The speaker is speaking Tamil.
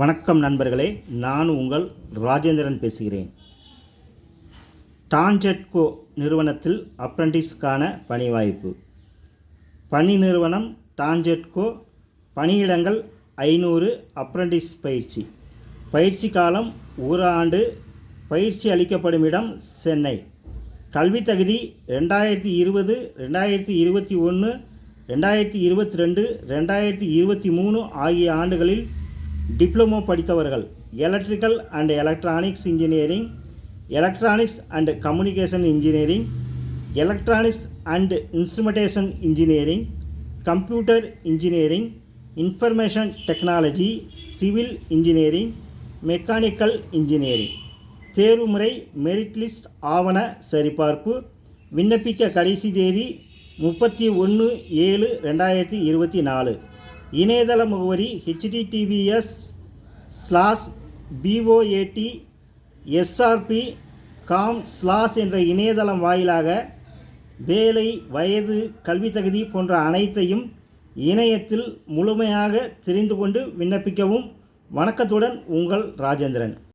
வணக்கம் நண்பர்களே நான் உங்கள் ராஜேந்திரன் பேசுகிறேன். டான்ஜெட்கோ நிறுவனத்தில் அப்ரண்டிஸ்க்கான பணி வாய்ப்பு பணி நிறுவனம் டான்ஜெட்கோ பணியிடங்கள் ஐநூறு அப்ரண்டிஸ் பயிற்சி. பயிற்சி காலம் ஒரு ஆண்டு. பயிற்சி அளிக்கப்படும் இடம் சென்னை. கல்வி தகுதி ரெண்டாயிரத்தி இருபது ரெண்டாயிரத்தி இருபத்தி ஒன்று ரெண்டாயிரத்தி இருபத்தி ரெண்டு ரெண்டாயிரத்தி இருபத்தி மூணு ஆகிய ஆண்டுகளில் டிப்ளமோ படித்தவர்கள் electrical and electronics engineering electronics and communication engineering electronics and instrumentation engineering computer engineering information technology civil engineering mechanical engineering தேர்வுமுறை மெரிட் லிஸ்ட் ஆவண சரிபார்ப்பு. விண்ணப்பிக்க கடைசி தேதி முப்பத்தி ஒன்று ஏழு ரெண்டாயிரத்தி இருபத்தி நாலு. இணையதள முகவரி ஹெச்டிடிவிஎஸ் slash BOAT SRP com slash என்ற இணையதளம் வாயிலாக வேலை வயது கல்வி தகுதி போன்ற அனைத்தையும் இணையத்தில் முழுமையாக தெரிந்து கொண்டு விண்ணப்பிக்கவும் வணக்கத்துடன் உங்கள் ராஜேந்திரன்.